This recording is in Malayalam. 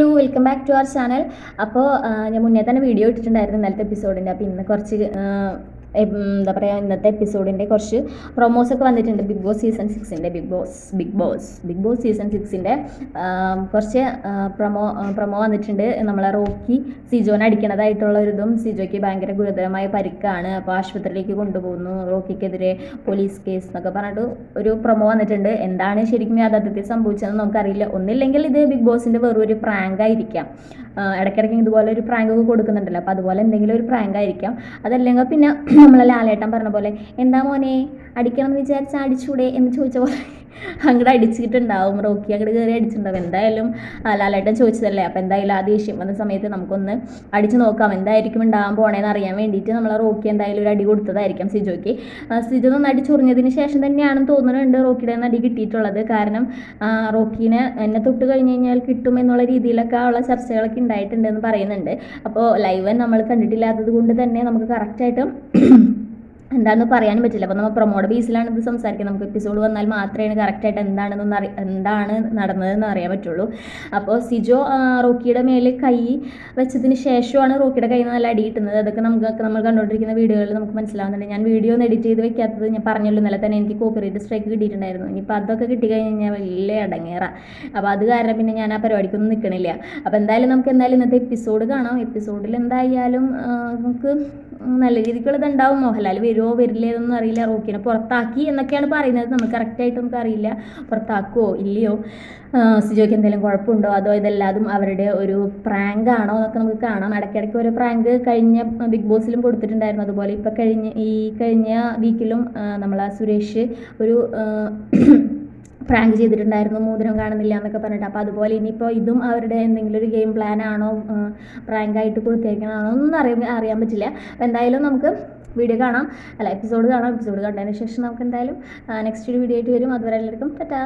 Hello welcome back to our channel അപ്പോൾ ഞാൻ മുന്നേ തന്നെ വീഡിയോ ഇട്ടിട്ടുണ്ടായിരുന്നു ഇന്നലത്തെ എപ്പിസോഡിന്റെ അപ്പോൾ ഇന്ന് കുറച്ച് എന്താ പറയുക ഇന്നത്തെ എപ്പിസോഡിന്റെ കുറച്ച് പ്രൊമോസ് ഒക്കെ വന്നിട്ടുണ്ട്. Bigg Boss season സിക്സിന്റെ Bigg Boss Bigg Boss Bigg Boss season സിക്സിന്റെ കുറച്ച് പ്രൊമോ പ്രൊമോ വന്നിട്ടുണ്ട്. നമ്മളെ റോക്കി സിജോനെ അടിക്കണതായിട്ടുള്ള ഒരിതും സിജോയ്ക്ക് ഭയങ്കര ഗുരുതരമായ പരിക്കാണ്. അപ്പോൾ ആശുപത്രിയിലേക്ക് കൊണ്ടുപോകുന്നു. റോക്കിക്കെതിരെ പോലീസ് കേസ് എന്നൊക്കെ പറഞ്ഞിട്ട് ഒരു പ്രൊമോ വന്നിട്ടുണ്ട്. എന്താണ് ശരിക്കും യാഥാർത്ഥ്യത്തിൽ സംഭവിച്ചതെന്ന് നമുക്കറിയില്ല. ഒന്നില്ലെങ്കിൽ ഇത് ബിഗ് ബോസിന്റെ വെറും ഒരു പ്രാങ്ക് ആയിരിക്കാം. ഇടയ്ക്കിടയ്ക്ക് ഇതുപോലെ ഒരു പ്രാങ്ക് ഒക്കെ കൊടുക്കുന്നുണ്ടല്ലോ. അപ്പോൾ അതുപോലെ എന്തെങ്കിലും ഒരു പ്രാങ്ക് ആയിരിക്കാം. അതല്ലെങ്കിൽ പിന്നെ നമ്മളെ ലാലേട്ടൻ പറഞ്ഞ പോലെ എന്താ മോനെ അടിക്കണം എന്ന് വിചാരിച്ചാൽ അടിച്ചൂടെ എന്ന് ചോദിച്ച പോലെ അങ്ങോട്ട് അടിച്ചിട്ടുണ്ടാവും. റോക്കി അങ്ങോട്ട് കയറി അടിച്ചിട്ടുണ്ടാവും. എന്തായാലും ലാലേട്ടൻ ചോദിച്ചതല്ലേ? അപ്പം എന്തായാലും ആ ദേഷ്യം വന്ന സമയത്ത് നമുക്കൊന്ന് അടിച്ച് നോക്കാം. എന്തായിരിക്കും ഉണ്ടാകാൻ പോണേന്ന് അറിയാൻ വേണ്ടിയിട്ട് നമ്മൾ റോക്കി എന്തായാലും ഒരു അടി കൊടുത്തതായിരിക്കാം സിജോയ്ക്ക്. സിജു സിജോ നന്നായിട്ട് ചൊറിഞ്ഞതിന് ശേഷം തന്നെയാണെന്ന് തോന്നുന്നുണ്ട് റോക്കിയുടെ നിന്ന് അടി കിട്ടിയിട്ടുള്ളത്. കാരണം റോക്കിനെ എന്നെ തൊട്ട് കഴിഞ്ഞ് കഴിഞ്ഞാൽ കിട്ടും എന്നുള്ള രീതിയിലൊക്കെ ഉള്ള ചർച്ചകളൊക്കെ ഉണ്ടായിട്ടുണ്ടെന്ന് പറയുന്നുണ്ട്. അപ്പോൾ ലൈവ് നമ്മൾ കണ്ടിട്ടില്ലാത്തത് കൊണ്ട് തന്നെ നമുക്ക് കറക്റ്റായിട്ട് എന്താണെന്ന് പറയാനും പറ്റില്ല. അപ്പോൾ നമ്മൾ പ്രൊമോഡ് ബേസിലാണ് ഇത് സംസാരിക്കുന്നത്. നമുക്ക് എപ്പിസോഡ് വന്നാൽ മാത്രമേ കറക്റ്റായിട്ട് എന്താണെന്നൊന്ന് അറി എന്താണ് നടന്നതെന്ന് അറിയാൻ പറ്റുള്ളൂ. അപ്പോൾ സിജോ റോക്കിയുടെ മേലെ കൈ വെച്ചതിന് ശേഷമാണ് റോക്കിയുടെ നിന്ന് നല്ല അടി കിട്ടുന്നത്. അതൊക്കെ നമുക്ക് നമ്മൾ കണ്ടുകൊണ്ടിരിക്കുന്ന വീഡിയോകളിൽ നമുക്ക് മനസ്സിലാവുന്നുണ്ട്. ഞാൻ വീഡിയോ ഒന്ന് എഡിറ്റ് ചെയ്ത് വെക്കാത്തത് ഞാൻ പറഞ്ഞല്ലോ. ഇന്നലെ തന്നെ എനിക്ക് കോപ്പിറൈറ്റ് സ്ട്രൈക്ക് കിട്ടിയിട്ടുണ്ടായിരുന്നു. ഇനിയിപ്പോൾ അതൊക്കെ കിട്ടിക്കഴിഞ്ഞ് കഴിഞ്ഞാൽ വലിയ അടങ്ങേറ അപ്പോൾ അത് കാരണം പിന്നെ ഞാൻ ആ പരിപാടിക്കൊന്നും നിൽക്കണില്ല അപ്പോൾ എന്തായാലും നമുക്ക് എന്തായാലും ഇന്നത്തെ എപ്പിസോഡ് കാണാം. എപ്പിസോഡിൽ എന്തായാലും നമുക്ക് നല്ല രീതിക്കുള്ളത് ഉണ്ടാവും. മോഹൻലാൽ വരുമോ വരില്ലേ അറിയില്ല റോക്കിനെ പുറത്താക്കി എന്നൊക്കെയാണ് പറയുന്നത്. നമുക്ക് കറക്റ്റായിട്ട് നമുക്ക് അറിയില്ല. പുറത്താക്കുമോ ഇല്ലയോ? സിജോയ്ക്ക് എന്തെങ്കിലും കുഴപ്പമുണ്ടോ? അതോ ഇതെല്ലാതും അവരുടെ ഒരു പ്രാങ്ക് ആണോ എന്നൊക്കെ നമുക്ക് കാണാം. ഇടയ്ക്കിടയ്ക്ക് ഒരു പ്രാങ്ക് കഴിഞ്ഞ ബിഗ് ബോസിലും കൊടുത്തിട്ടുണ്ടായിരുന്നു. അതുപോലെ ഇപ്പോൾ കഴിഞ്ഞ ഈ കഴിഞ്ഞ വീക്കിലും നമ്മളെ സുരേഷ് ഒരു പ്രാങ്ക് ചെയ്തിട്ടുണ്ടായിരുന്നു. മോതിരം കാണുന്നില്ല എന്നൊക്കെ പറഞ്ഞിട്ട്. അപ്പോൾ അതുപോലെ ഇനിയിപ്പോൾ ഇതും അവരുടെ എന്തെങ്കിലും ഒരു ഗെയിം പ്ലാൻ ആണോ പ്രാങ്ക് ആയിട്ട് കൊടുത്തേക്കണാണോ ഒന്നും അറിയാൻ അറിയാൻ പറ്റില്ല. എന്തായാലും നമുക്ക് വീഡിയോ കാണാം. അല്ല എപ്പിസോഡ് കാണാം. എപ്പിസോഡ് കണ്ടതിന് ശേഷം നമുക്ക് എന്തായാലും നെക്സ്റ്റ് ഒരു വീഡിയോ ആയിട്ട് വരും. അതുവരെ എല്ലാവർക്കും ടാറ്റാ.